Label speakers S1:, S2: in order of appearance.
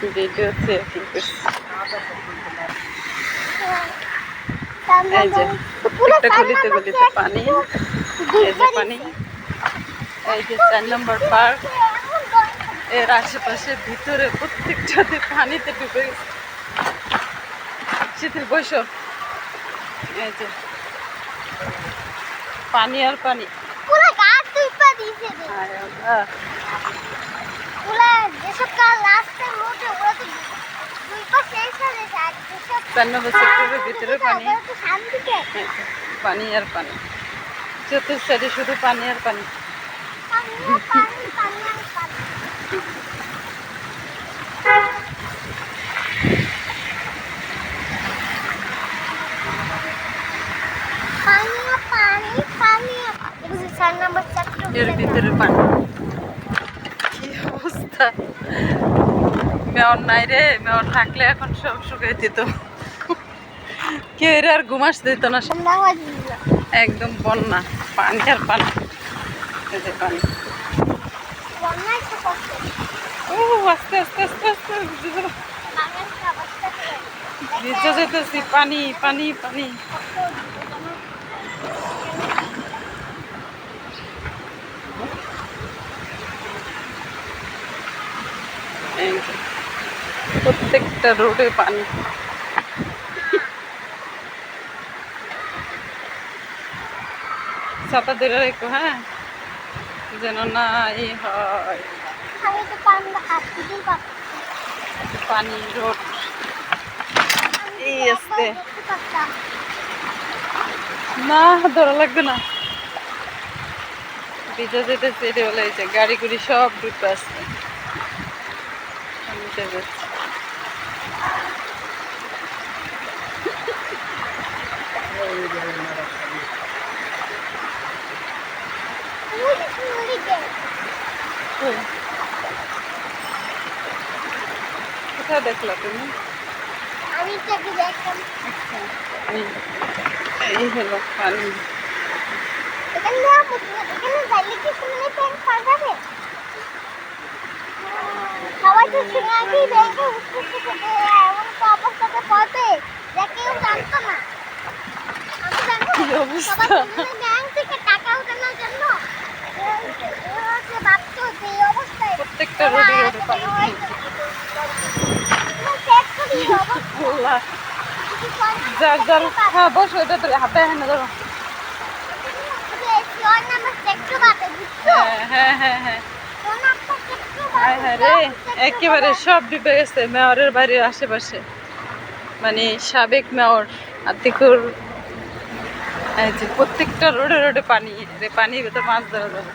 S1: ভিডিওতে করছি এই যে প্রত্যেকটা গলিতে গলিতে পানি। এই যে পানি। এই যে চার নম্বর পার্ক। এর আশেপাশে ভিতরে প্রত্যেকটাতে পানিতে ডুবে গেছে। শীতের বৈশাখ এই যে পানি আর পানি।
S2: পুরো গাছ দিয়েছে রে।
S1: হায় আল্লাহ।
S2: পুরো যেসব কাল রাস্তার রোডে ওরা তো দুই পাশে এসে গেছে আর যেসব
S1: চার ভিতরে পানি। পানি আর পানি। চতুর্থ সাইডে শুধু পানি আর পানি। এর ভিতরে পানি। কি অবস্থা? মেয়র নাই রে, মেয়র থাকলে এখন সব শুকিয়ে দিত কেউ এর আর ঘুমাস দিত না। একদম বন্যা পানি আর পানি। যে ও আস্তে আস্তে আস্তে আস্তে ভিজে যেতেছি পানি পানি পানি। প্রত্যেকটা রোডে পানি। ছাতা ধরে রেখো হ্যাঁ? যেন না ই হয় পানি রোড এই আস্তে। না ধরা লাগবে না। ভিজা যেতে চেটে বলে এই যে গাড়ি গুড়ি সব ডুবে আসছে আমি যাচ্ছি। কোথায় দেখলা তুমি?
S2: আমি দেখলাম।
S1: আচ্ছা, এই- হলো পানি?
S2: সবাই তো শুনে ব্যাংকে উঠতে থেকে এমন তো অবস্থাতে পড়বে যা কেউ জানতো না। আমি জানতো
S1: অবস্থা?
S2: সবাই
S1: যার হ্যাঁ তো হাতে হ্যাঁ হ্যাঁ হ্যাঁ হ্যাঁ। একেবারে সব ডুবে গেছে, মেয়রের বাড়ির আশেপাশে। মানে সাবেক মেয়র আতিকুর প্রত্যেকটা রোডে রোডে পানি পানির ভেতর মাছ ধরা যাবে